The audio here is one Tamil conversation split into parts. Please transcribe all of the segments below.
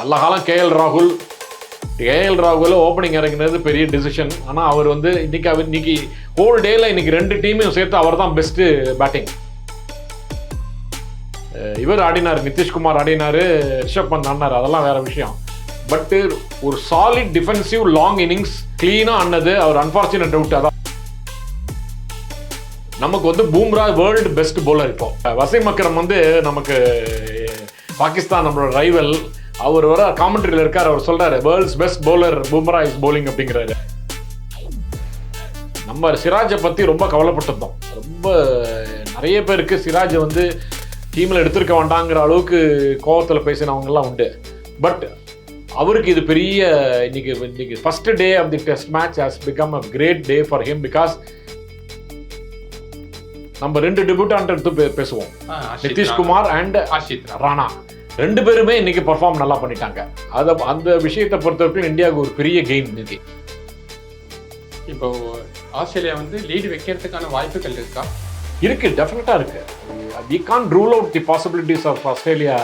நல்ல காலம் கேஎல் ராகுல். கேஎல் ராகுல் ஓப்பனிங் இறங்கினது பெரிய டிசிஷன் ஆனால் அவர் வந்து இன்னைக்கு அவர் இன்னைக்கு ஹோல் டேல இன்னைக்கு ரெண்டு டீமையும் சேர்த்து அவர் தான் பெஸ்ட்டு பேட்டிங் இவர் ஆடினார் நிதிஷ்குமார் ஆடினார் ரிஷப் பந்த் ஆடினார் அதெல்லாம் வேற விஷயம். பட்டு ஒரு சாலிட் டிஃபென்சிவ் லாங் இன்னிங்ஸ் க்ளீனாக ஆனது அவர் அன்ஃபார்ச்சுனேட் அவுட் அதான். நமக்கு வந்து பூம்ரா வேர்ல்டு பெஸ்ட் போலர் இப்போ. வசிம் அக்ரம் வந்து நமக்கு பாகிஸ்தான் நம்மளோட ரைவல் அவர் வர காமெண்ட்ரியில் இருக்கார் அவர் சொல்றாரு world's best bowler Bumrah is bowling அப்படிங்கிறாரு. நம்ம சிராஜை பற்றி ரொம்ப கவலைப்பட்டிருந்தோம். ரொம்ப நிறைய பேருக்கு சிராஜை வந்து டீமில் எடுத்திருக்க வேண்டாங்கிற அளவுக்கு கோவத்தில் பேசினவங்கெல்லாம் உண்டு. பட் அவருக்கு இது பெரிய இன்னைக்கு இன்னைக்கு first day of the test match has become a great day for him because நம்ம ரெண்டு டெபியூட்டான்ட் எடுத்து பேசுவோம். நிதிஷ்குமார் அண்ட். அஷித் ராணா. ராணா ரெண்டு பேருமே இன்னைக்கு பர்ஃபார்ம் நல்லா பண்ணிட்டாங்க. அத அந்த விஷயத்தை பொறுத்த வரைக்கும் இந்தியாவுக்கு ஒரு பெரிய கெயின் இன்னைக்கு இப்போ ஆஸ்திரேலியா வந்து லீடு வைக்கிறதுக்கான வாய்ப்புகள் இருக்கா? இருக்கு டெஃபினட்டா இருக்கு. We can rule out the possibilities of Australia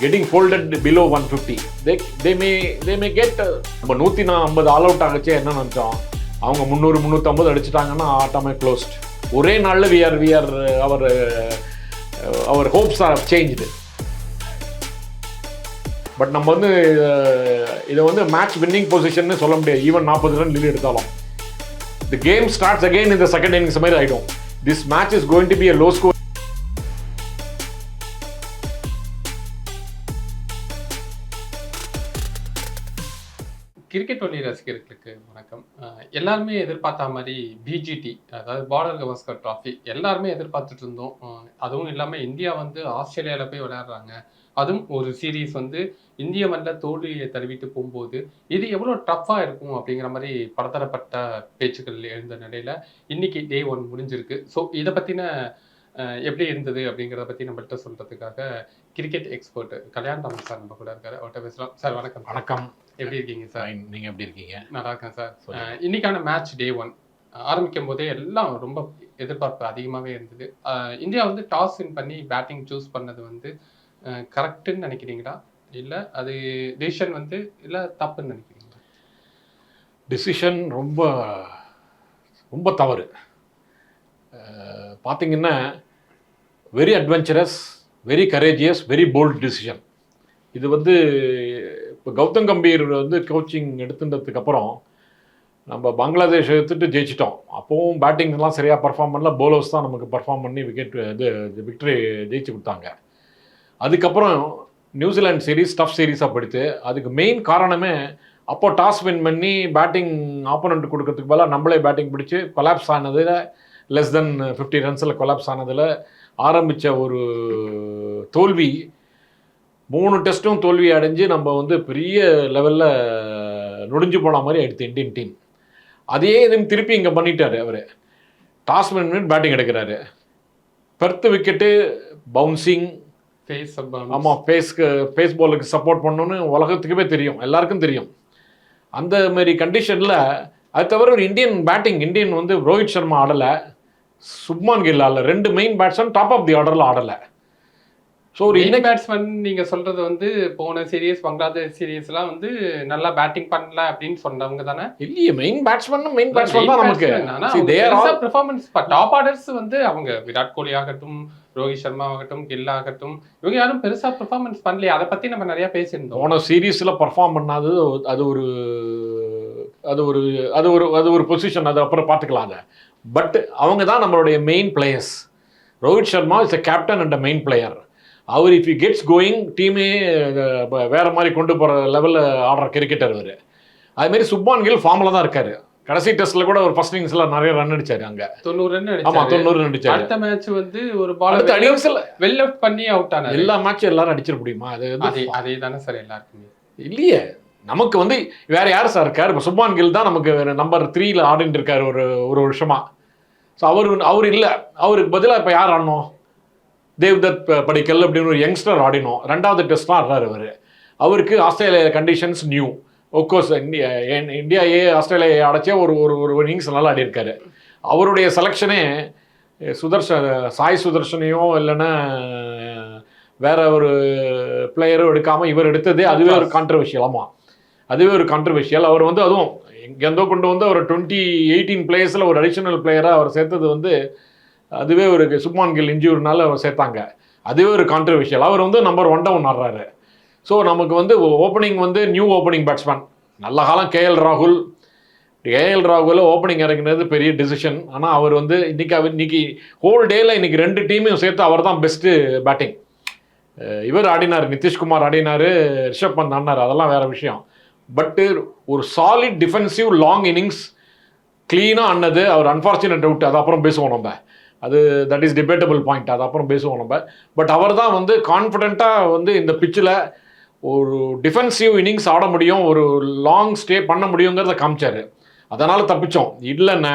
getting folded below one fifty they they may they may get நம்ம நூற்றி நான் ஐம்பது ஆல் அவுட் ஆகச்சே என்ன நினச்சோம்? அவங்க முந்நூறு முந்நூற்றம்பது அடிச்சிட்டாங்கன்னா ஆட்டமே க்ளோஸ்ட் ஒரே நாளில் we are we are our our hopes are changed but நம்ம வந்து இதை வந்து மேட்ச் வின்னிங் பொசிஷன் சொல்ல முடியாது. ஈவன் நாற்பது ரன் லீட் எடுத்தாலும். தி கேம் ஸ்டார்ட்ஸ் அகைன் இந்த செகண்ட் இன்னிங்ஸ் மாதிரி ஆகிடும் this match is going to be a low score cricket ஒலி ரசிகர்களுக்கு வணக்கம். எல்லாருமே எதிர்பார்த்த மாதிரி பிஜிடி அதாவது பார்டர் கவஸ்கர் ட்ராஃபி எல்லாருமே எதிர்பார்த்துட்டு இருந்தோம். அதுவும் இல்லாமல் இந்தியா வந்து ஆஸ்திரேலியாவில் போய் விளையாடுறாங்க. அதுவும் ஒரு சீரீஸ் வந்து இந்திய மண்ணில் தோல்வியை தழுவிட்டு போகும்போது இது எவ்வளோ டஃப்பாக இருக்கும் அப்படிங்கிற மாதிரி பலதரப்பட்ட பேச்சுக்கள் எழுந்த நிலையில் இன்னைக்கு டே ஒன் முடிஞ்சிருக்கு. ஸோ இதை பற்றின எப்படி இருந்தது அப்படிங்கிறத பற்றி நம்மள்கிட்ட சொல்கிறதுக்காக cricket expert Kalyan Raman sir நம்ம கூட இருக்காரு. அவர்கிட்ட பேசலாம். சார் வணக்கம் வணக்கம். எப்படி இருக்கீங்க சார் Fine. நீங்க எப்படி இருக்கீங்க? நல்லா இருக்கேன் சார் இன்னைக்கான மேட்ச் டே ஒன் ஆரம்பிக்கும் போதே எல்லாம் ரொம்ப எதிர்பார்ப்பு அதிகமாகவே இருந்தது. இந்தியா வந்து டாஸ் வின் பண்ணி பேட்டிங் சூஸ் பண்ணது வந்து கரெக்டுன்னு நினைக்கிறீங்களா? இல்லை அது டிசிஷன் வந்து இல்லை தப்புன்னு நினைக்கிறீங்களா? டிசிஷன் ரொம்ப ரொம்ப தவறு. பார்த்தீங்கன்னா very adventurous very courageous very bold decision இது வந்து இப்போ கௌதம் கம்பீர் வந்து கோச்சிங் எடுத்துட்டதுக்கப்புறம் நம்ம பங்களாதேஷ் எடுத்துட்டு ஜெயிச்சிட்டோம். அப்போவும் பேட்டிங்லாம் சரியாக பர்ஃபார்ம் பண்ணல. போலர்ஸ் தான் நமக்கு பர்ஃபார்ம் பண்ணி விக்கெட் இது விக்டரி ஜெயிச்சு கொடுத்தாங்க. அதுக்கப்புறம் நியூசிலாந்து சீரீஸ் டஃப் சீரீஸாக படித்து அதுக்கு மெயின் காரணமே அப்போ டாஸ் வின் பண்ணி பேட்டிங் ஆப்போனண்ட் கொடுக்கறதுக்கு பதிலாக நம்மளே பேட்டிங் பிடிச்சி கொலாப்ஸ் ஆனதில் லெஸ் தென் ஃபிஃப்டி ரன்ஸில் கொலாப்ஸ் ஆனதில் ஆரம்பித்த ஒரு தோல்வி மூணு டெஸ்ட்டும் தோல்வி அடைஞ்சு நம்ம வந்து பெரிய லெவலில் நொடிஞ்சு போன மாதிரி ஆயிடுத்து இந்தியன் டீம் அதே இது திருப்பி இங்கே பண்ணிட்டாரு அவர். டாஸ் வின் பண்ணி பேட்டிங் எடுக்கிறாரு. பெர்த் விக்கெட்டு பவுன்சிங் ஃபேஸ் ஆமாம் பேஸ்க்கு பேஸ் பாலுக்கு சப்போர்ட் பண்ணணும்னு உலகத்துக்குமே தெரியும். எல்லாருக்கும் தெரியும். அந்த மாதிரி கண்டிஷனில் அது தவிர ஒரு இந்தியன் பேட்டிங் இந்தியன் வந்து ரோஹித் சர்மா ஆடலை. சுப்மான் கில் ஆடல. ரெண்டு main batsman top of the ஆர்டரில் ஆடலை. ஸோ ஒரு இன்னைக்கு பேட்ஸ்மேன் நீங்க சொல்றது வந்து போன சீரீஸ் பங்களாதேஷ் சீரீஸ்லாம் வந்து நல்லா பேட்டிங் பண்ணல அப்படின்னு சொன்னவங்க தானே? இல்லையே மெயின் பேட்ஸ்மேன் மெயின் பேட்ஸ்மேன் தான் நமக்கு. all- பெர்ஃபார்மன்ஸ் டாப் ஆர்டர்ஸ் வந்து அவங்க விராட் கோலி ஆகட்டும் ரோஹித் சர்மா ஆகட்டும் கில் ஆகட்டும் இவங்க யாரும் பெருசா பெர்ஃபார்மன்ஸ் பண்ணலையே. அதை பத்தி நம்ம நிறைய பேசியிருந்தோம். போன சீரீஸில் பர்ஃபார்ம் பண்ணாது அது ஒரு அது ஒரு அது ஒரு அது ஒரு பொசிஷன் அது அப்புறம் பார்த்துக்கலாம் அதை. பட் அவங்க தான் நம்மளுடைய main players Rohit Sharma is a captain and a main player our if you gets going டீமே வேற மாதிரி கொண்டு போகிற லெவலில் ஆடுற கிரிக்கெட்டர் அவர். அதுமாரி சுப்மான் கில் ஃபார்மில் தான் இருக்காரு. கடைசி டெஸ்ட்ல கூட ஒரு ஃபர்ஸ்ட் இன்னிங்ஸ்ல நிறைய ரன் அடிச்சாரு அங்க. தொண்ணூறு ரன் ஆமா தொண்ணூறு ரன் அடிச்சாரு. அடுத்த மேட்ச் வந்து ஒரு அடுத்த பால் இன்னிங்ஸ்ல வெல் லெஃப்ட் பண்ணி அவுட் ஆனாரு. எல்லா மேட்சும் எல்லாரும் அடிச்சிட முடியுமா? அது அதே அதே தானே சார் எல்லாருக்குமே. இல்லையே. நமக்கு வந்து வேற யார் சார் இருக்கார்? இப்போ சுப்மான் கில் தான் நமக்கு நம்பர் த்ரீல ஆடிட்டு இருக்காரு ஒரு ஒரு வருஷமா. ஸோ அவர் அவர் இல்லை. அவருக்கு பதிலாக இப்போ யார் ஆடணும்? தேவ்தத் படிக்கல் அப்படின்னு ஒரு யங்ஸ்டர் ஆடினோம். ரெண்டாவது டெஸ்ட்லாம் ஆடுறாரு அவர். அவருக்கு Australia conditions new of course India India A Australia அடைச்சே ஒரு ஒரு ஒரு இன்னிங்ஸ் நல்லா ஆடி இருக்காரு அவருடைய செலெக்ஷனே சுதர்ஷன் சாய் சுதர்ஷனையோ இல்லைன்னா வேற ஒரு பிளேயரும் எடுக்காம இவர் எடுத்ததே அதுவே ஒரு கான்ட்ரவர்ஷியல் ஆமா. அதுவே ஒரு கான்ட்ரவர்ஷியல் அவர் வந்து அதுவும் எங்கேருந்தோ கொண்டு வந்து ஒரு டுவெண்ட்டி எயிட்டீன் பிளேயர்ஸில் ஒரு அடிஷனல் பிளேயராக அவர் சேர்த்தது வந்து அதுவே ஒரு சுப்மான் கில் இன்ஜூரினால அவர் சேர்த்தாங்க. அதுவே ஒரு கான்ட்ரவர்ஷியல் அவர் வந்து நம்பர் ஒன் டவுன் ஆடுறாரு ஸோ நமக்கு வந்து ஓப்பனிங் வந்து நியூ ஓப்பனிங் பேட்ஸ்மேன் நல்ல காலம் கேஎல் ராகுல். கேஎல் ராகுல ஓப்பனிங் இறங்கினது பெரிய டிசிஷன் ஆனால் அவர் வந்து இன்றைக்கி அவர் இன்றைக்கி ஹோல் டேயில் இன்றைக்கி ரெண்டு டீமையும் சேர்த்து அவர் தான் பெஸ்ட்டு பேட்டிங் இவர் ஆடினார் நிதிஷ்குமார் ஆடினார் ரிஷப் பந்த் ஆடினார் அதெல்லாம் வேறு விஷயம். பட்டு ஒரு சாலிட் டிஃபென்சிவ் லாங் இன்னிங்ஸ் க்ளீனாக ஆனது அவர் அன்ஃபார்ச்சுனேட் அவுட் அது அப்புறம் பேசுவோம் நம்ம. அது தட் இஸ் டிபேட்டபிள் பாயிண்ட் அது அப்புறம் பேசுவோம் நம்ம. பட் அவர் தான் வந்து கான்ஃபிடெண்ட்டாக வந்து இந்த பிச்சில் ஒரு டிஃபென்சிவ் இன்னிங்ஸ் ஆட முடியும் ஒரு லாங் ஸ்டே பண்ண முடியுங்கிறத காமிச்சாரு. அதனால் தப்பிச்சோம். இல்லைன்னா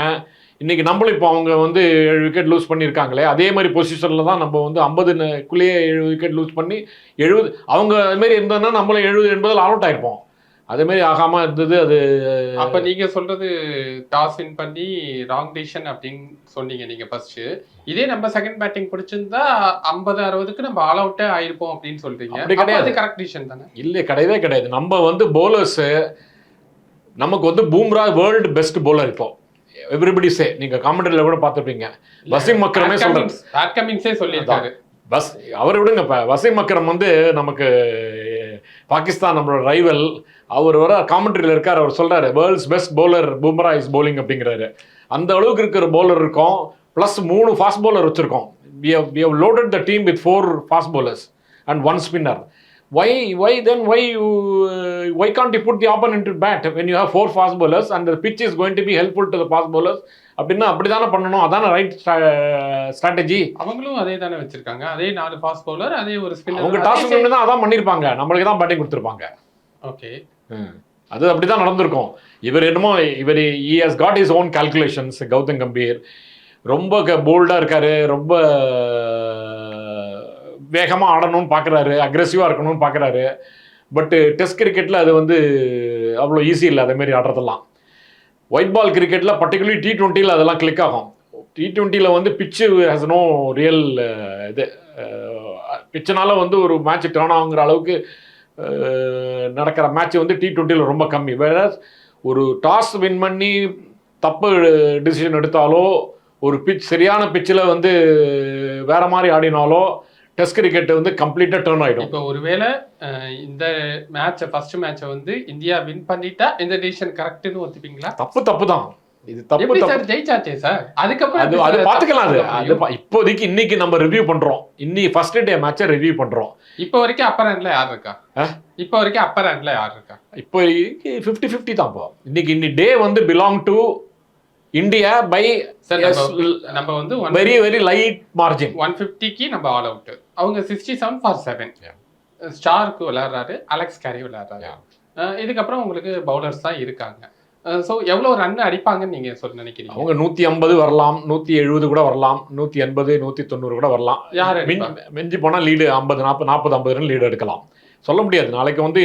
இன்னைக்கு நம்மளும் இப்போ அவங்க வந்து ஏழு விக்கெட் லூஸ் பண்ணியிருக்காங்களே அதே மாதிரி பொசிஷனில் தான் நம்ம வந்து ஐம்பதுக்குள்ளேயே ஏழு விக்கெட் லூஸ் பண்ணி எழுபது அவங்க அதுமாரி இருந்தோன்னா நம்மளும் எழுபது எண்பதில் ஆல் அவுட் ஆகிருப்போம் அதேமாரி ஆகாமல் இருந்தது அது அப்ப நீங்க சொல்றது டாஸ் வின் பண்ணி ராங் டிசிஷன் அப்படின்னு சொன்னீங்க நீங்க ஃபர்ஸ்ட் இதே நம்ம செகண்ட் பேட்டிங் பிடிச்சிருந்தா ஐம்பது அறுபதுக்கு நம்ம ஆல் அவுட்டே ஆயிருப்போம் அப்படின்னு சொல்றீங்க. அப்படி அப்ப கிடையாது. கரெக்ட் டிசிஷன் தானே? இல்லை கிடையவே கிடையாது. நம்ம வந்து பவுலர்ஸு நமக்கு வந்து பூம்ரா வேர்ல்டு பெஸ்ட் bowler இப்போ. எவ்ரிபடி சே நீங்கள் காமெண்டியில் கூட பார்த்துருப்பீங்க. வசீம் அக்ரமே சொல்கிறேன் பேட் கமிங்ஸே சொல்லியிருக்காரு. பஸ் அவரை விடுங்க இப்போ வசீம் அக்ரம் வந்து நமக்கு பாகிஸ்தான் நம்மளோட ரைவல் அவர் வர காமெண்ட்ரியில் இருக்கார் அவர் சொல்கிறாரு world's best bowler Bumrah is bowling அப்படிங்கிறாரு அந்த அளவுக்கு இருக்கிற பவுலர் இருக்கும் ப்ளஸ் மூணு ஃபாஸ்ட் பவுலர் வச்சுருக்கோம் loaded the team with four fast bowlers and one spinner why why then why you why can't you put the opponent bat when you have four fast bowlers and the pitch is going to be helpful to the fast bowlers அப்படின்னா அப்படிதானே பண்ணணும்? அதான ரைட் ஸ்ட்ராட்டஜி அவங்களும் அதே தானே வச்சிருக்காங்க. அதே நாலு ஃபாஸ்ட் பவுலர் அதே ஒரு அவங்க டாஸ் தான் அதான் பண்ணியிருப்பாங்க நம்மளுக்கு தான் பேட்டிங் கொடுத்துருப்பாங்க. ஓகே அது அப்படிதான் நடந்திருக்கும். இவர் என்னமோ இவர் he has got his own calculations Gautam Gambhir. ரொம்ப போல்டாக இருக்காரு. ரொம்ப வேகமாக ஆடணும்னு பார்க்குறாரு அக்ரெசிவாக இருக்கணும்னு பார்க்குறாரு பட்டு டெஸ்ட் கிரிக்கெட்டில் அது வந்து அவ்வளோ ஈஸி இல்லை. அதேமாரி ஆடுறதெல்லாம். ஒயிட் பால் கிரிக்கெட்டில் பர்டிகுலர்லி டி ட்வெண்ட்டியில் அதெல்லாம் கிளிக் ஆகும். டி ட்வெண்ட்டியில் வந்து பிச்சு ஹேஸ் நோ ரியல் இது uh, பிச்சனால வந்து ஒரு மேட்ச் டேர்ன் ஆகுங்கிற அளவுக்கு uh, நடக்கிற மேட்ச் வந்து டி டுவெண்ட்டியில் ரொம்ப கம்மி. வேற ஒரு டாஸ் வின் பண்ணி தப்பு டிசிஷன் எடுத்தாலோ ஒரு பிச் சரியான பிச்சில் வந்து வேற மாதிரி ஆடினாலோ டெஸ்ட் கிரிக்கெட் வந்து கம்ப்ளீட்டாக டேர்ன் ஆகிடும் இப்போ ஒருவேளை இந்த மேட்சை ஃபர்ஸ்ட் மேட்சை வந்து இந்தியா வின் பண்ணிட்டா இந்த டிசிஷன் கரெக்ட்னு ஒத்துப்பீங்களா? தப்பு தப்பு தான். இது தப்பு சார் ஜெயிச்சாச்சே சார்? அதுக்கப்புறம் அது அது பார்த்துக்கலாம் அது. இப்போதைக்கு இன்னைக்கு நம்ம ரிவ்யூ பண்றோம். இன்னி ஃபர்ஸ்ட் டே மேட்சை ரிவ்யூ பண்றோம்? இப்போ வரைக்கும் அப்பர் ஹேண்ட்ல யார் இருக்கா? இப்போ வரைக்கும் அப்பர் ஹேண்ட்ல யார் இருக்கா? இப்போ ஃபிஃப்டி ஃபிஃப்டி தான் இப்போ. இன்னைக்கு இன்னி டே வந்து பிலாங் டு இந்தியா பை நம்ம- வந்து very very light margin one ஃபிஃப்டிக்கு நம்ம ஆல் அவுட் அவங்க சிக்ஸ்டி செவன் ஃபார் செவன் ஸ்டாருக்கு விளையாடுறாரு அலெக்ஸ் கேரி விளையாடுறாரு. இதுக்கப்புறம் உங்களுக்கு பவுலர்ஸ் தான் இருக்காங்க. ஸோ எவ்வளோ ரன் அடிப்பாங்கன்னு நீங்க சொல்ல நினைக்கிறீங்க? அவங்க நூத்தி ஐம்பது வரலாம் நூத்தி எழுபது கூட வரலாம் நூத்தி எண்பது நூத்தி தொண்ணூறு கூட வரலாம். யார்? மிஞ்சி போனா லீடு ஐம்பது நாற்பது நாற்பது ஐம்பது ரன் லீடு எடுக்கலாம். சொல்ல முடியாது. நாளைக்கு வந்து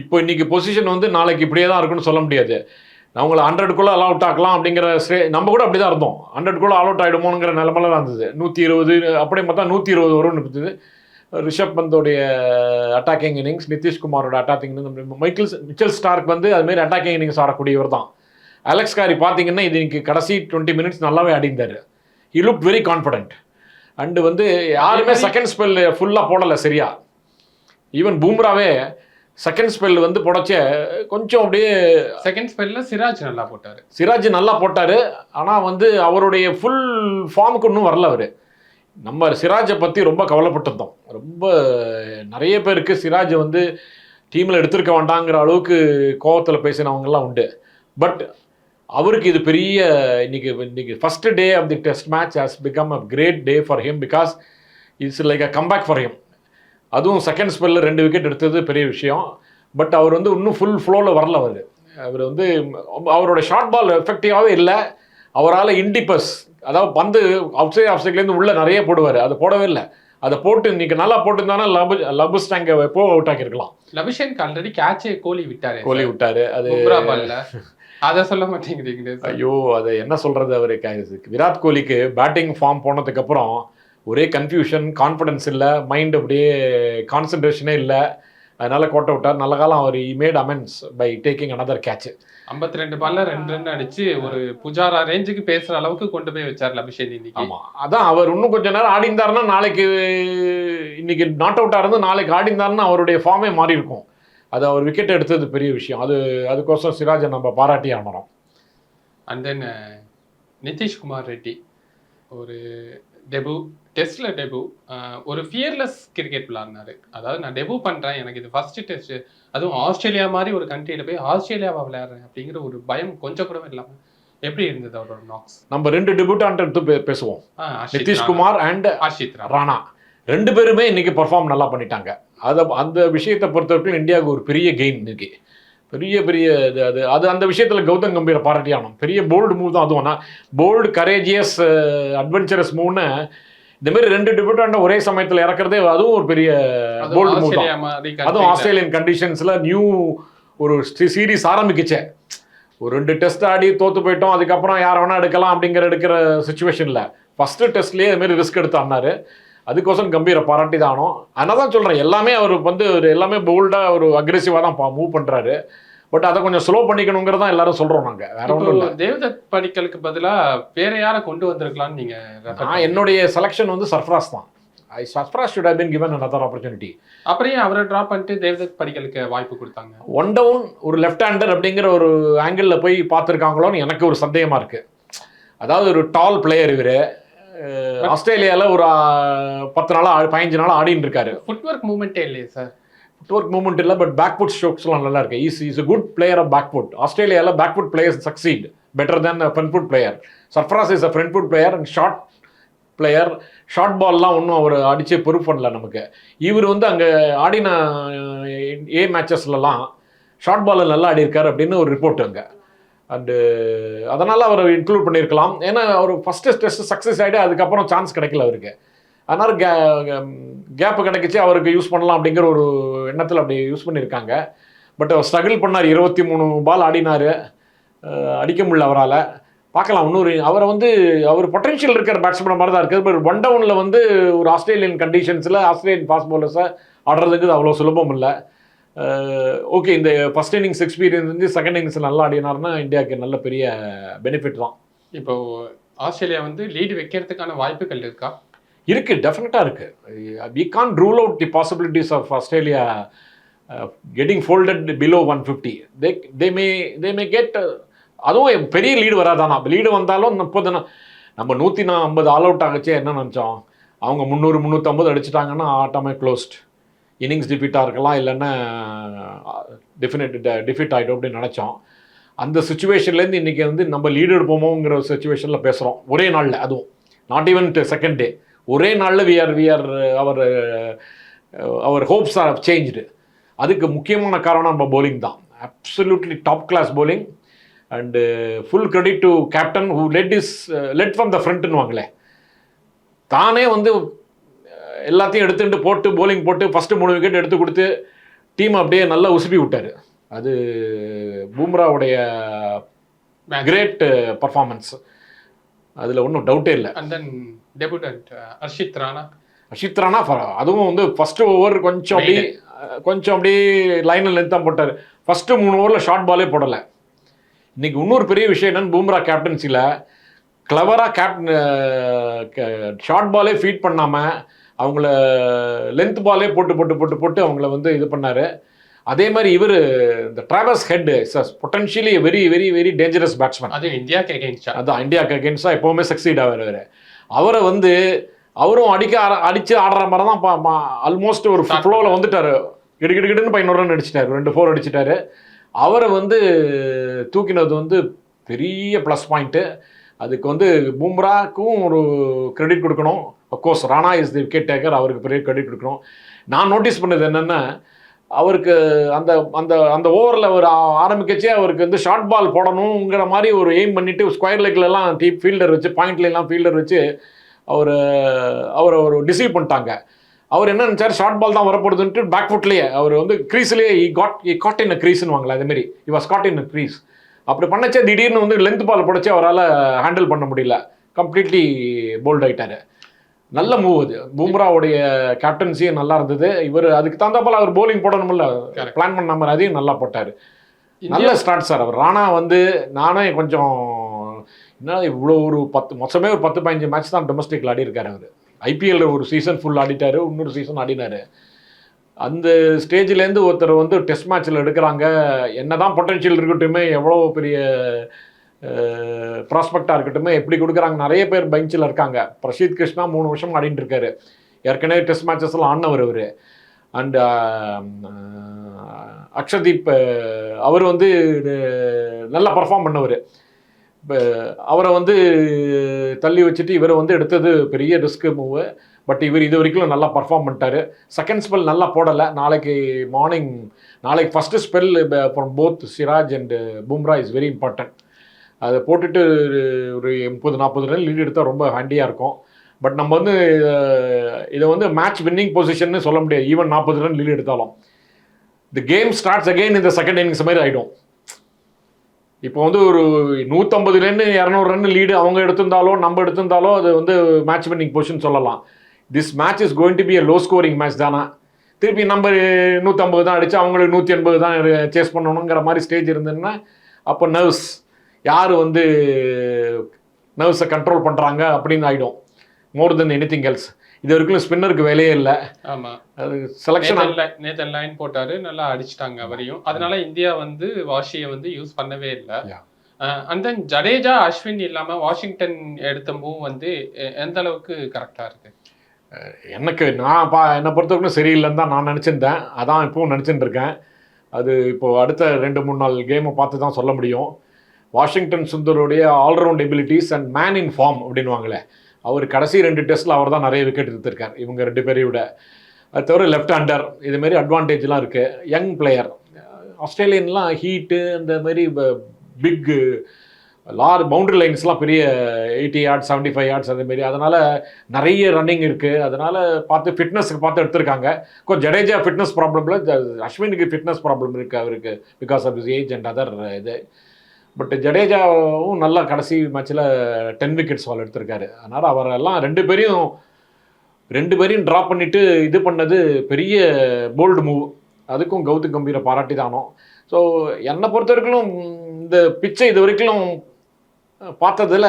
இப்போ இன்னைக்கு பொசிஷன் வந்து நாளைக்கு இப்படியே தான் இருக்குன்னு சொல்ல முடியாது. அவங்கள ஹண்ட்ரட்குள்ளே அல் அவுட் ஆக்கலாம் அப்படிங்கிற ஸ்டே நம்ம கூட அப்படி தான் இருந்தோம் ஹண்ட்ரட்குள்ளே ஆல் அவுட் ஆகிடுமோங்கிற நிலமெல்லாம் இருந்தது. நூற்றி இருபது அப்படியே பார்த்தா நூற்றி இருபது வரும்னு இருந்தது. ரிஷப் பந்தோடைய அட்டாக்கிங் இன்னிங்ஸ் நிதிஷ்குமாரோட அட்டாக்கிங் மைக்கிள் மிச்சல் ஸ்டார்க் வந்து அதுமாரி அட்டாக்கிங் இன்னிங்ஸ் ஆடக்கூடியவர் தான். அலெக்ஸ் காரி பார்த்தீங்கன்னா இது இன்னைக்கு கடைசி டுவெண்ட்டி மினிட்ஸ் நல்லாவே ஆடிந்தார் he look very confident and வந்து யாருமே செகண்ட் ஸ்பெல் ஃபுல்லாக போடலை சரியா. ஈவன் பூம்ராவே செகண்ட் ஸ்பெல் வந்து புடச்ச கொஞ்சம் அப்படியே செகண்ட் ஸ்பெல்ல சிராஜ் நல்லா போட்டாரு. சிராஜ் நல்லா போட்டார். ஆனால் வந்து அவருடைய ஃபுல் ஃபார்முக்கு இன்னும் வரல அவர். நம்ம சிராஜை பற்றி ரொம்ப கவலைப்பட்டிருந்தோம். ரொம்ப நிறைய பேருக்கு சிராஜ் வந்து டீமில் எடுத்திருக்க வேண்டாங்கிற அளவுக்கு கோவத்தில் பேசினவங்கெல்லாம் உண்டு. பட் அவருக்கு இது பெரிய இன்னைக்கு இன்னைக்கு first day of the test match has become a great day for him because it's like a comeback for him அதுவும் செகண்ட் ஸ்பெல்லில் ரெண்டு விக்கெட் எடுத்தது பெரிய விஷயம். பட் அவர் வந்து இன்னும் ஃபுல் ஃப்ளோவில் வரல அவர். அவர் வந்து அவரோட ஷார்ட் பால் எஃபெக்டிவாகவே இல்லை. அவரால் இண்டிபஸ் அதாவது பந்து அவுட் சைட் ஆஃப் சைட்லேருந்து உள்ளே நிறைய போடுவார். அதை போடவே இல்லை. அதை போட்டு இன்னைக்கு நல்லா போட்டுருந்தானா லபு லபு ஸ்டாங்க எப்போ அவுட் ஆக்கியிருக்கலாம். லபிஷனுக்கு ஆல்ரெடி கேட்சே கோலி விட்டாரு. கோலி விட்டாரு. அது அத சொல்ல மாட்டேங்கிறீங்களே ஐயோ அது என்ன சொல்றது அவரு? விராட் கோலிக்கு பேட்டிங் ஃபார்ம் போனதுக்கு அப்புறம் ஒரே கன்ஃபியூஷன் கான்ஃபிடன்ஸ் இல்லை மைண்ட் அப்படியே கான்சன்ட்ரேஷனே இல்லை. அதனால கோட்டை விட்டார். நல்ல காலம் அவர் made amends by taking another catch. ஐம்பத்தி ரெண்டு பால்ல ரெண்டு ரன் அடிச்சு ஒரு புஜாரா ரேஞ்சுக்கு பேசுற அளவுக்கு கொண்டு போய் வச்சார்ல அபிஷேக் இன்னைக்கு. ஆமா. அதான் அவர் இன்னும் கொஞ்ச நேரம் ஆடிந்தாருன்னா நாளைக்கு இன்னைக்கு நாட் அவுட்டாக இருந்து நாளைக்கு ஆடிந்தாருன்னா அவருடைய ஃபார்மே மாறி இருக்கும். அது அவர் விக்கெட் எடுத்தது பெரிய விஷயம். அது அதுக்கோசரம் சிராஜை நம்ம பாராட்டி ஆனோம். And then Nitish Kumar Reddy. ஒரு டெபு டெஸ்ட்ல டெபு ஒரு ஃபியர்லெஸ் கிரிக்கெட் விளாட்னாரு. அதாவது நான் டெபு பண்றேன் எனக்கு இது ஃபர்ஸ்ட் டெஸ்ட் அதுவும் ஆஸ்திரேலியா மாதிரி ஒரு கண்ட்ரியில போய் ஆஸ்திரேலியாவா விளையாடுறேன் அப்படிங்கிற ஒரு பயம் கொஞ்சம் கூட இல்லாம. எப்படி இருந்தது அவரோட நாக்ஸ் நம்ம ரெண்டு டிபியூட்டான்ட் எடுத்து பேசுவோம். நிதிஷ்குமார் அண்ட் ஆஷித் ராணா. ராணா. ரெண்டு பேருமே இன்னைக்கு பெர்ஃபார்ம் நல்லா பண்ணிட்டாங்க. அதை அந்த விஷயத்தை பொறுத்தவரைக்கும் இந்தியாவுக்கு ஒரு பெரிய கெயின் இன்னைக்கு. பெரிய பெரிய இது அது அது அந்த விஷயத்தில் கௌதம் கம்பீர பாராட்டி ஆகணும் பெரிய போல்டு மூவ் தான் அதுவும். போல்டு கரேஜியஸ் அட்வென்ச்சரஸ் மூவ்னு இந்த மாதிரி ரெண்டு டிபியூட்டாண்ட ஒரே சமயத்தில் இறக்குறதே அதுவும் ஒரு பெரிய போல்டு மூவ் தான். அதுவும். ஆஸ்திரேலியன் கண்டிஷன்ஸில் நியூ ஒரு சீரீஸ் ஆரம்பிக்குச்சே. ஒரு ரெண்டு டெஸ்ட் ஆடி தோத்து போயிட்டோம் அதுக்கப்புறம் யார் வேணா எடுக்கலாம் அப்படிங்கிற எடுக்கிற சுச்சுவேஷனில் ஃபஸ்ட்டு டெஸ்ட்லேயே இதுமாரி ரிஸ்க் எடுத்து ஆடினாரு அதுக்கோசரம் கம்பீர பாராட்டி தான் ஆனோம். அதனால தான் சொல்கிறேன் எல்லாமே அவர் வந்து ஒரு எல்லாமே போல்டாக ஒரு அக்ரெசிவாக தான் மூவ் பண்ணுறாரு பட் அதை கொஞ்சம் ஸ்லோ பண்ணிக்கணுங்கிறத தான் எல்லாரும் சொல்கிறோம் நாங்கள் வேற ஒன்றும் இல்லை. தேவதத் படிக்கலுக்கு பதிலா வேற யாரை கொண்டு வந்திருக்கலாம்னு நீங்க refer நான். என்னுடைய செலெக்ஷன் வந்து சர்ஃப்ராஸ் தான். I Sarfaraz should have been given another opportunity. அப்புறம் அவரை டிராப் பண்ணிட்டு தேவதத் படிக்கலுக்கு வாய்ப்பு கொடுத்தாங்க? ஒன் டவுன் ஒரு லெஃப்ட் ஹேண்டர் அப்படிங்கிற ஒரு ஆங்கிளில் போய் பார்த்துருக்காங்களோன்னு எனக்கு ஒரு சந்தேகமாக இருக்குது அதாவது ஒரு டால் பிளேயர் இவர். ஆஸ்திரேலியாவில் ஒரு பத்து நாளாக பதினஞ்சு நாள் ஆடின்னு இருக்காரு. ஃபுட்வொர்க் மூவ்மெண்ட்டே இல்லையே சார்? ஃபுட்ஒர்க் மூவ்மெண்ட் இல்லை பட் பேக்ஃபுட் ஸ்ட்ரோக்ஸ்லாம் நல்லா இருக்கு. Is is good player of back foot ஆஸ்திரேலியாவில் back foot players succeed better than front foot player Sarfaraz is a front foot player and short player short பால்லாம் ஒன்றும் அவர் அடிச்சே ப்ரூவ் பண்ணல நமக்கு. இவர் வந்து அங்கே ஆடின ஏ மேட்சஸ்லலாம் ஷார்ட் பாலில் நல்லா ஆடியிருக்காரு அப்படின்னு ஒரு ரிப்போர்ட் அங்கே. அண்டு uh, அதனால் அவரை இன்க்ளூட் பண்ணியிருக்கலாம். ஏன்னா அவர் ஃபஸ்ட்டு டெஸ்ட் சக்ஸஸ் ஆகிட்டு அதுக்கப்புறம் சான்ஸ் கிடைக்கல அவருக்கு. அதனால் கே கேப்பு um, கிடைக்கிச்சு அவருக்கு யூஸ் பண்ணலாம் அப்படிங்கிற ஒரு எண்ணத்தில் அப்படி யூஸ் பண்ணியிருக்காங்க. பட் அவர் ஸ்ட்ரகிள் பண்ணார். இருபத்தி மூணு பால் ஆடினார். அடிக்க முடியல அவரால். பார்க்கலாம் இன்னொரு அவரை வந்து அவர் பொட்டென்ஷியல் இருக்கிற பேட்ஸ்மேன் மாதிரி தான் இருக்குது. பட் ஒன் டவுனில் வந்து ஒரு ஆஸ்திரேலியன் கண்டிஷன்ஸில் ஆஸ்திரேலியன் ஃபாஸ்ட் பவுலர்ஸை ஆடுறதுக்கு அவ்வளோ சுலபம் இல்லை. ஓகே இந்த ஃபஸ்ட் இன்னிங்ஸ் எக்ஸ்பீரியன்ஸ் வந்து செகண்ட் இன்னிங்ஸ் நல்லா ஆடினார்னா இந்தியாவுக்கு நல்ல பெரிய பெனிஃபிட் தான். இப்போ ஆஸ்திரேலியா வந்து லீடு வைக்கிறதுக்கான வாய்ப்புகள் இருக்கா? இருக்கு டெஃபினட்டாக இருக்கு. We can rule out the possibilities of Australia getting folded below one fifty they they may they may get அதுவும் பெரிய லீடு வராதானா லீடு வந்தாலும் முப்பது நம்ம நூற்றி நான் ஐம்பது ஆல் அவுட் ஆகச்சே என்ன நினச்சோம்? அவங்க முந்நூறு முந்நூற்றம்பது அடிச்சிட்டாங்கன்னா ஆட்டமே க்ளோஸ்ட் இன்னிங்ஸ் டிஃபீட்டாக இருக்கலாம் இல்லைன்னா டெஃபினட் டிஃபிட் ஆகிடும் அப்படின்னு நினச்சோம். அந்த சுச்சுவேஷன்லேருந்து இன்றைக்கி வந்து நம்ம லீடு எடுப்போமோங்கிற சுச்சுவேஷனில் பேசுகிறோம் ஒரே நாளில் அதுவும். நாட் ஈவன் செகண்ட் டே ஒரே நாளில் we are we are our our hopes are changed அதுக்கு முக்கியமான காரணம் நம்ம போலிங் தான். Absolutely top class bowling and full credit to captain who led his led from the ஃப்ரண்ட்னுவாங்களே தானே வந்து எல்லாத்தையும் எடுத்துட்டு போட்டு bowling போட்டு ஃபஸ்ட்டு மூணு விக்கெட் எடுத்து கொடுத்து டீம் அப்படியே நல்லா உசுப்பி விட்டாரு. அது பூம்ராவுடைய கிரேட் பர்ஃபார்மன்ஸ் அதில் ஒன்றும் டவுட்டே இல்லை. And then debutant Harshit Rana Harshit Rana அதுவும் வந்து ஃபர்ஸ்ட் ஓவர் கொஞ்சம் அப்படி கொஞ்சம் அப்படி லைனில் தான் போட்டார். ஃபர்ஸ்ட் மூணு ஓவரில் ஷார்ட் பாலே போடலை. இன்னைக்கு இன்னொரு பெரிய விஷயம் என்னன்னு பூம்ரா கேப்டன்சியில் கிளவராக கேப்டன் ஷார்ட் பாலே ஃபீட் பண்ணாமல் அவங்கள லென்த் பாலே போட்டு போட்டு போட்டு போட்டு அவங்கள வந்து இது பண்ணார். அதே மாதிரி இவர் இந்த Travis Head potentially very very very dangerous batsman அது இந்தியாக்கு எகெயின்ஸ்டா அதான் இந்தியாவுக்கு அகேன்ஸ்டாக எப்போவுமே சக்சீட் ஆவார் அவரை வந்து அவரும் அடிக்க அடிச்சு ஆடுற மாதிரி தான் ஆல்மோஸ்ட் ஒரு ஃப்ளோவில் வந்துட்டாரு. கிடு கிடு கிடுன்னு பதினோரு ரன் அடிச்சிட்டாரு. ரெண்டு ஃபோர் அடிச்சிட்டாரு. அவரை வந்து தூக்கினது வந்து பெரிய ப்ளஸ் பாயிண்ட்டு அதுக்கு வந்து பும்ராக்கும் ஒரு கிரெடிட் கொடுக்கணும். Of course Rana is the wicket taker அவருக்கு பெரிய கிரெடிட் கொடுக்கணும் நான் நோட்டீஸ் பண்ணது என்னென்னா அவருக்கு அந்த அந்த அந்த ஓவரில் ஒரு ஆரம்பிக்கச்சே அவருக்கு வந்து ஷார்ட் பால் போடணுங்கிற மாதிரி ஒரு எய்ம் பண்ணிவிட்டு ஸ்கொயர் லெக்லலாம் டீப் ஃபீல்டர் வச்சு பாயிண்ட்லாம் ஃபீல்டர் வச்சு அவர் அவரை ஒரு டிசீவ் பண்ணிட்டாங்க. அவர் என்ன நினச்சார்? ஷார்ட் பால் தான் வரப்படுதுன்ட்டு பேக் ஃபுட்லேயே அவர் வந்து க்ரீஸ்லேயே இ காட் இ காட் இன் க்ரீஸ்னு வாங்கல அதேமாரி he was caught in a crease அப்படி பண்ணச்சே திடீர்னு வந்து லென்த் பால் பிடிச்சி அவரால் ஹேண்டில் பண்ண முடியல. கம்ப்ளீட்லி போல்ட் ஆகிட்டார் நல்ல மூவ் அது. பும்ராவுடைய கேப்டன்சியும் நல்லா இருந்தது. இவர் அதுக்கு தகுந்தாப்போல அவர் bowling போடணும்ல. பிளான் பண்ண மாதிரி அதையும் நல்லா போட்டார். நல்ல ஸ்டார்ட் சார் அவர். ராணா வந்து நானே கொஞ்சம் என்ன இவ்வளோ ஒரு பத்து மொத்தமே ஒரு பத்து பதினஞ்சு மேட்ச் தான் டொமஸ்டிக்கில் ஆடி இருக்காரு அவர். ஐபிஎல்ல ஒரு சீசன் ஃபுல் ஆடிட்டாரு இன்னொரு சீசன் ஆடினாரு. அந்த ஸ்டேஜ்லேருந்து ஒருத்தர் வந்து டெஸ்ட் மேட்ச்சில் எடுக்கிறாங்க. என்னதான் பொட்டன்ஷியல் இருக்கட்டுமே எவ்வளோ பெரிய ப்ராஸ்பெக்டாக இருக்கட்டுமே எப்படி கொடுக்குறாங்க நிறைய பேர் பெஞ்சில் இருக்காங்க. பிரசீத் கிருஷ்ணா மூணு வருஷம் ஆடிட்டு இருக்காரு. ஏற்கனவே டெஸ்ட் மேட்சஸ்லாம் ஆடினவர் அவர். அண்ட் அக்ஷதீப் அவர் வந்து நல்லா பர்ஃபார்ம் பண்ணவர். இப்போ அவரை வந்து தள்ளி வச்சுட்டு இவரை வந்து எடுத்தது பெரிய ரிஸ்க் மூவு பட் இவர் இது வரைக்கும் நல்லா பர்ஃபார்ம் பண்ணிட்டாரு. செகண்ட் ஸ்பெல் நல்லா போடலை. நாளைக்கு மார்னிங் நாளைக்கு first spell from both Siraj and Bumrah is very important அதை போட்டுட்டு ஒரு முப்பது நாற்பது ரன் லீடு எடுத்தால் ரொம்ப ஹேண்டியாக இருக்கும். பட் நம்ம வந்து இதை வந்து மேட்ச் வின்னிங் பொசிஷன்னு சொல்ல முடியாது. ஈவன் நாற்பது ரன் லீடு எடுத்தாலும். தி கேம் ஸ்டார்ட்ஸ் அகெயின் இந்த செகண்ட் இன்னிங்ஸ் மாதிரி ஆகிடும் இப்போ வந்து ஒரு நூற்றம்பது ரன் இரநூறு ரன் லீடு அவங்க எடுத்திருந்தாலோ நம்ம எடுத்திருந்தாலோ அது வந்து மேட்ச் வின்னிங் பொசிஷன் சொல்லலாம். This match is going to be a low scoring match தானே? திருப்பி நம்ம நூற்றம்பது தான் அடித்து அவங்களுக்கு நூற்றி எண்பது தான் சேஸ் பண்ணணுங்கிற மாதிரி ஸ்டேஜ் இருந்ததுன்னா அப்போ நர்வ்ஸ் யார் வந்து நர்வ்ஸை கண்ட்ரோல் பண்ணுறாங்க அப்படின்னு ஆகிடும் more than anything else இது வரைக்கும் ஸ்பின்னருக்கு வேலையே இல்லை. ஆமா. அது செலெக்ஷன் நேத்தன் லைன் போட்டாரு நல்லா அடிச்சிட்டாங்க அவரையும். அதனால இந்தியா வந்து வாஷியை வந்து யூஸ் பண்ணவே இல்லை. அண்ட் தென் ஜடேஜா அஸ்வின் இல்லாம வாஷிங்டன் எடுத்த மூவ் வந்து எந்த அளவுக்கு கரெக்டா இருக்கு? எனக்கு நான் பா என்னை பொறுத்தவரைக்கும் சரியில்லைன்னு தான் நான் நினச்சிருந்தேன். அதான் இப்போவும் நினச்சிட்டு இருக்கேன். அது இப்போது அடுத்த ரெண்டு மூணு நாள் கேமை பார்த்து தான் சொல்ல முடியும். Washington சுந்தருடைய all round abilities and man in form அப்படின்வாங்களே அவர் கடைசி ரெண்டு டெஸ்ட்டில் அவர் தான் நிறைய விக்கெட் எடுத்திருக்கார். இவங்க ரெண்டு பேரையும் விட. அது தவிர லெஃப்ட் ஹேண்டர் இதுமாரி அட்வான்டேஜ்லாம் இருக்குது யங் பிளேயர் ஆஸ்திரேலியன்லாம் ஹீட்டு இந்த மாதிரி பிக் லார் பவுண்டரி லைன்ஸ்லாம் பெரிய eighty yards seventy five yards அதேமாரி அதனால் நிறைய ரன்னிங் இருக்குது அதனால் பார்த்து ஃபிட்னஸுக்கு பார்த்து எடுத்திருக்காங்க. கொஞ்சம் ஜடேஜா ஃபிட்னஸ் ப்ராப்ளமில் அஸ்வினுக்கு ஃபிட்னஸ் ப்ராப்ளம் இருக்குது அவருக்கு because of his age and other இது. பட் ஜடேஜாவும் நல்லா கடைசி மேட்ச்சில் டென் விக்கெட்ஸ் வால் எடுத்திருக்காரு. அதனால் அவரெல்லாம் ரெண்டு பேரையும் ரெண்டு பேரையும் ட்ராப் பண்ணிவிட்டு இது பண்ணது பெரிய போல்டு மூவ் அதுக்கும் கௌதம் கம்பீரை பாராட்டி தானோ ஸோ என்னை பொறுத்த வரைக்கும் இந்த பிச்சை இது வரைக்கும் பார்த்ததுல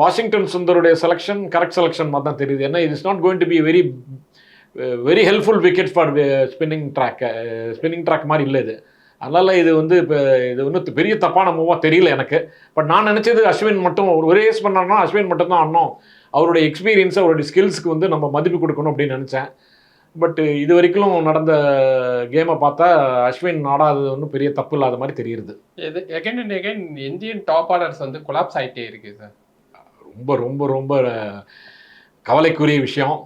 வாஷிங்டன் சுந்தருடைய செலெக்ஷன் கரெக்ட் செலெக்ஷன் மாதிரி தான் தெரியுது. ஏன்னா இது is not going to be very very helpful wicket for spinning track spinning track மாதிரி இல்லை இது. அதனால் இது வந்து இப்போ இது ஒன்றும் பெரிய தப்பான மூவாக தெரியல எனக்கு. பட் நான் நினச்சது அஸ்வின் மட்டும் ஒரு ஒரே ஏஸ் பண்ணார்னா அஸ்வின் மட்டும் தான் ஆடணும் அவருடைய எக்ஸ்பீரியன்ஸ் அவருடைய ஸ்கில்ஸ்க்கு வந்து நம்ம மதிப்பு கொடுக்கணும் அப்படின்னு நினச்சேன். பட் இது வரைக்கும் நடந்த கேமை பார்த்தா அஸ்வின் ஆடாதது ஒன்றும் பெரிய தப்பு இல்லாத மாதிரி தெரியுது. இது again and again Indian top orders வந்து கொலாப்ஸ் ஆயிட்டே இருக்கு சார் ரொம்ப ரொம்ப ரொம்ப கவலைக்குரிய விஷயம்.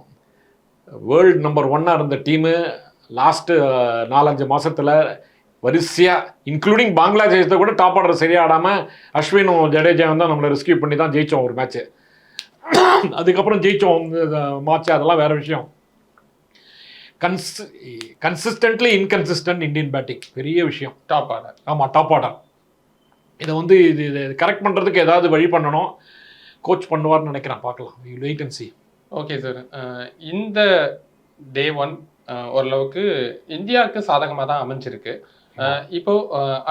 வேர்ல்டு நம்பர் ஒன்னாக இருந்த டீமு லாஸ்ட்டு நாலஞ்சு மாசத்துல வரிசையாக இன்க்ளூடிங் பங்களாதேஷத்தை கூட டாப் ஆர்டர் சரியா ஆடாமல் அஸ்வினும் ஜடேஜாவும் தான் நம்மளை ரெஸ்கியூ பண்ணி தான் ஜெயித்தோம் ஒரு மேட்ச்சு அதுக்கப்புறம் ஜெயித்தோம் மேட்ச் அதெல்லாம் வேற விஷயம். Cons consistently inconsistent Indian batting பெரிய விஷயம். டாப் ஆர்டர் ஆமாம் டாப் ஆர்டர் இதை வந்து இது இது கரெக்ட் பண்ணுறதுக்கு ஏதாவது வழி பண்ணணும். கோச் பண்ணுவார்னு நினைக்கிறேன். பார்க்கலாம். Wait and see okay sir இந்த டே ஒன் ஓரளவுக்கு இந்தியாவுக்கு சாதகமாக தான் அமைஞ்சிருக்கு. இப்போ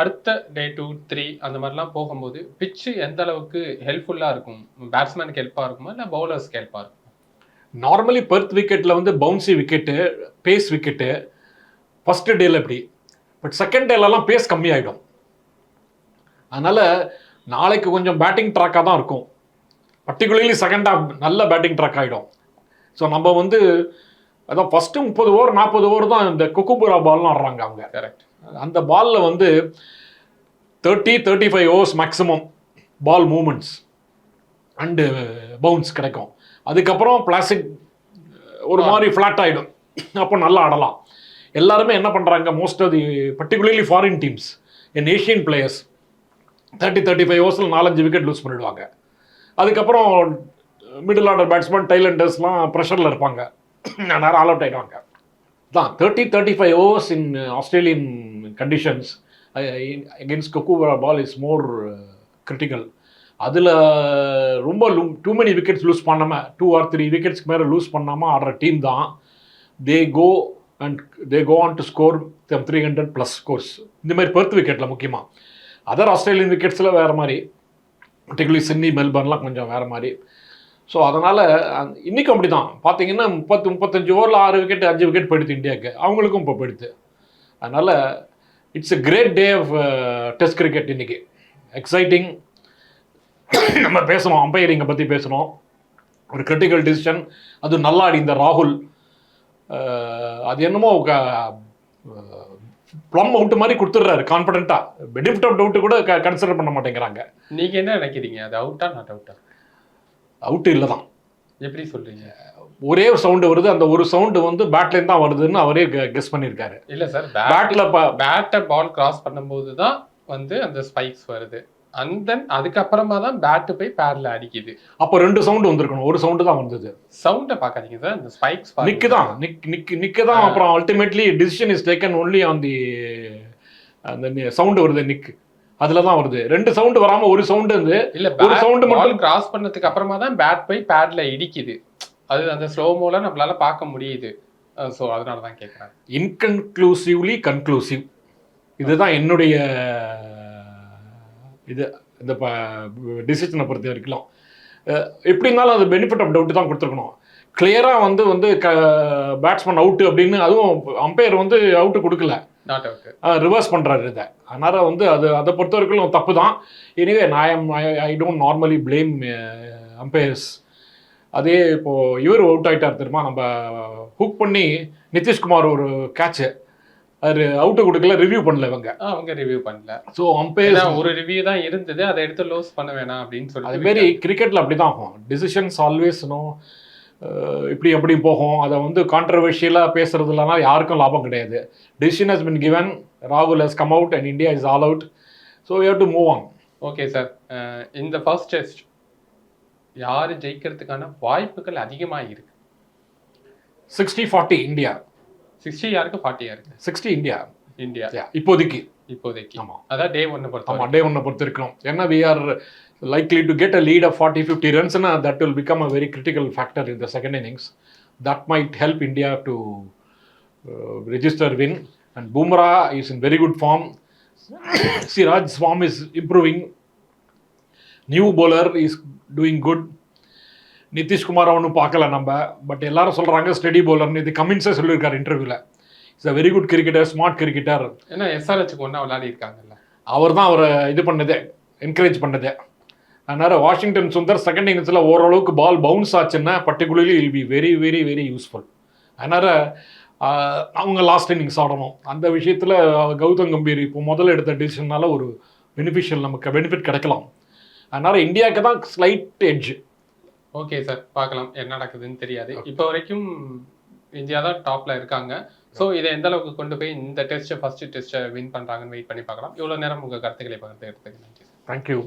அடுத்த டே டூ த்ரீ அந்த மாதிரிலாம் போகும்போது பிச்சு எந்த அளவுக்கு ஹெல்ப்ஃபுல்லாக இருக்கும்? பேட்ஸ்மேனுக்கு ஹெல்ப்பாக இருக்குமா? இல்லை பவுலர்ஸ்க்கு ஹெல்ப்பாக இருக்கும்? நார்மலி பெர்த் விக்கெட்டில் வந்து bouncy wicket pace wicket first டேல எப்படி பட் செகண்ட் டேலலாம் பேஸ் கம்மியாயிடும். அதனால் நாளைக்கு கொஞ்சம் பேட்டிங் ட்ராக்காக தான் இருக்கும். பர்டிகுலர்லி செகண்ட் ஹாஃப் நல்ல பேட்டிங் ட்ராக் ஆகிடும் ஸோ நம்ம வந்து அதான் ஃபஸ்ட்டு முப்பது ஓவர் நாற்பது ஓவர் தான் இந்த குக்குபுரா பால்லாம் ஆடுறாங்க அவங்க. கரெக்ட் அந்த பாலில் வந்து thirty thirty five overs maximum ball movements and bounce கிடைக்கும். அதுக்கப்புறம் பிளாஸ்டிக் ஒரு மாதிரி ஃப்ளாட் ஆகிடும் அப்போ நல்லா ஆடலாம். எல்லாருமே என்ன பண்ணுறாங்க most of the particularly foreign teams and Asian players thirty thirty five ஓவர்ஸில் நாலஞ்சு விக்கெட் லூஸ் பண்ணிடுவாங்க. அதுக்கப்புறம் மிடில் ஆர்டர் பேட்ஸ்மேன் டைலண்டர்ஸ்லாம் ப்ரெஷரில் இருப்பாங்க. நேரம் ஆல் அவுட் ஆகிடுவாங்க தான் thirty thirty five overs in Australian conditions against Kookaburra ball is more critical அதில் ரொம்ப lose too many wickets lose பண்ணாமல் டூ ஆர் த்ரீ விக்கெட்ஸ்க்கு மேலே லூஸ் பண்ணாமல் ஆடுற டீம் தான் they go and they go on to score them three hundred plus scores இந்த மாதிரி பெர்த் விக்கெட்டில் முக்கியமாக அதர் ஆஸ்திரேலியன் விக்கெட்ஸில் வேறு மாதிரி. பர்டிகுலர் சிட்னி மெல்பர்ன்லாம் கொஞ்சம் வேறு மாதிரி. ஸோ அதனால் இன்றைக்கும் அப்படி தான் பார்த்தீங்கன்னா முப்பத்து முப்பத்தஞ்சு ஓவரில் ஆறு விக்கெட் அஞ்சு விக்கெட் போயிடுது இந்தியாவுக்கு. அவங்களுக்கும் இப்போ போயிடுது. அதனால் it's a great day of test cricket இன்னைக்கு. எக்ஸைட்டிங் நம்ம பேசணும் அம்பையரிங்கை பற்றி பேசணும். ஒரு கிரிட்டிக்கல் டிசிஷன் அது நல்லா ஆடி இந்த ராகுல் uh, அது என்னமோ ப்ளம் அவுட் மாதிரி கொடுத்துட்றாரு கான்ஃபிடென்ட்டாக பெனிஃபிட் ஆஃப் டவுட்டு கூட கன்சிடர் பண்ண மாட்டேங்கிறாங்க. நீங்கள் என்ன நினைக்கிறீங்க? அது அவுட்டா நாட் அவுட்டா அவுட்டு இல்லை தான். எப்படி சொல்றீங்க? ஒரே ஒரு சவுண்டு வருது. அந்த ஒரு சவுண்டு வந்து பேட்லேருந்து தான் வருதுன்னு அவரே கெஸ் பண்ணியிருக்காரு இல்ல சார் பேட் பேட்டில் பேட்டை பால் கிராஸ் பண்ணும்போது தான் வந்து அந்த ஸ்பைக்ஸ் வருது. அண்ட் தென் அதுக்கப்புறமா தான் பேட்டு போய் பேர்ல அடிக்குது. அப்போ ரெண்டு சவுண்டு வந்திருக்கணும். ஒரு சவுண்டு தான் வந்தது. சவுண்டை பார்க்காதீங்க சார் அந்த ஸ்பைக்ஸ் நிக்கு தான். நிக் நிக் நிக்கு தான். அப்புறம் ultimately decision is taken only on the அந்த சவுண்டு வருது நிக் அதில் தான் வருது. ரெண்டு சவுண்டு வராமல் ஒரு சவுண்டு வந்து இல்ல ஒரு பால் மட்டும்- கிராஸ் பண்ணதுக்கு அப்புறமா தான் பேட் போய் பேட்ல இடிக்குது. அது அந்த ஸ்லோ மோல நம்மளால பார்க்க முடியுது. ஸோ அதனால தான் கேட்குறேன் இன்கன்க்ளூசிவ்லி கன்க்ளூசிவ் இதுதான் என்னுடைய இது இந்த டிசிஷனை பொறுத்த வரைக்கும் அஹ், எப்படி இருந்தாலும் அது பெனிஃபிட் ஆஃப் டவுட் தான் கொடுத்துருக்கணும். கிளியராக வந்து வந்து க பேட்ஸ்மேன் அவுட்டு அப்படின்னு அதுவும் அம்பையர் வந்து அவுட்டு கொடுக்கல. ரிவர்ஸ் பண்ணுறாரு இதை. அதனால் வந்து அது அதை பொறுத்த வரைக்கும் தப்பு தான் எனிவே நான் I don't normally blame umpires அதே இப்போது இவர் அவுட் ஆகிட்டார் தெரியுமா? நம்ம ஹுக் பண்ணி நிதிஷ்குமார் ஒரு கேட்சு அது அவுட்டு கொடுக்கல ரிவ்யூ பண்ணல இவங்க. அவங்க ரிவ்யூ பண்ணல. ஸோ ஏன்னா அம்பையர்ஸ் ஒரு ரிவ்யூ தான் இருந்தது. அதை எடுத்து லோஸ் பண்ண வேணாம் அப்படின்னு சொல்லி மாரி கிரிக்கெட்டில் அப்படி தான் ஆகும். டிசிஷன்ஸ் ஆல்வேஸ் நோ இப்படி எப்படி போகும்? அதை வந்து கான்ட்ரவர்ஷியலாக பேசுறதுலனா யாருக்கும் லாபம் கிடையாது. டிசிஷன் ஹஸ் பின் கிவன் ராகுல் has come out and India is all out so you to move on okay sir இந்த ஃபர்ஸ்ட் டெஸ்ட் யாரு ஜெயிக்கிறதுக்கான வாய்ப்புகள் அதிகமா இருக்கு? சிக்ஸ்டி ஃபார்ட்டி இந்தியா சிக்ஸ்டி யாருக்கு? ஃபார்ட்டி யாருக்கு? சிக்ஸ்டி இந்தியா இந்தியா இப்போதைக்கு. இப்போதைக்கு. ஆமாம் அதான் டே ஒன்னு பொறுத்த ஆமாம் டே ஒன்னை பொறுத்து இருக்கணும் ஏன்னா we are likely to get a lead of forty fifty ரன்ஸ்னா that will become a very critical factor in the second innings that might help India to register win and Bumrah is in very good form Siraj form is improving new bowler is doing good Nitish Kumar ஒன்றும் பார்க்கல நம்ம. பட் எல்லாரும் சொல்கிறாங்க ஸ்டெடி bowlerனு இது கமின்ஸே சொல்லியிருக்காரு இன்டர்வியூவில் is a very good cricketer smart cricketer ஏன்னா எஸ்ஆர்ஹெச்சுக்கு ஒன்றா விளையாடி இருக்காங்கல்ல அவர் தான் அவரை இது பண்ணதே என்கரேஜ் பண்ணதே. அதனால் வாஷிங்டன் சுந்தர் செகண்ட் இன்னிங்ஸில் ஓரளவுக்கு பால் பவுன்ஸ் ஆச்சுன்னா particularly will be very very very useful அதனால் அவங்க லாஸ்ட் இன்னிங்ஸ் ஆடணும். அந்த விஷயத்தில் கௌதம் கம்பீர் இப்போ முதல்ல எடுத்த டிசிஷனால ஒரு பெனிஃபிஷியல் நமக்கு பெனிஃபிட் கிடைக்கலாம். அதனால் இந்தியாவுக்கு தான் ஸ்லைட் எட்ஜ் ஓகே சார் பார்க்கலாம். என்ன நடக்குதுன்னு தெரியாது. இப்போ வரைக்கும் இந்தியா தான் டாப்ல இருக்காங்க. ஸோ இதை எந்த அளவுக்கு கொண்டு போய் இந்த டெஸ்ட்டை ஃபர்ஸ்ட் டெஸ்ட்டை வின் பண்றாங்கன்னு வெயிட் பண்ணி பார்க்கலாம். இவ்வளோ நேரம் உங்க கருத்துக்களை பகிர்ந்து எடுத்துக்க நன்றி தேங்க்யூ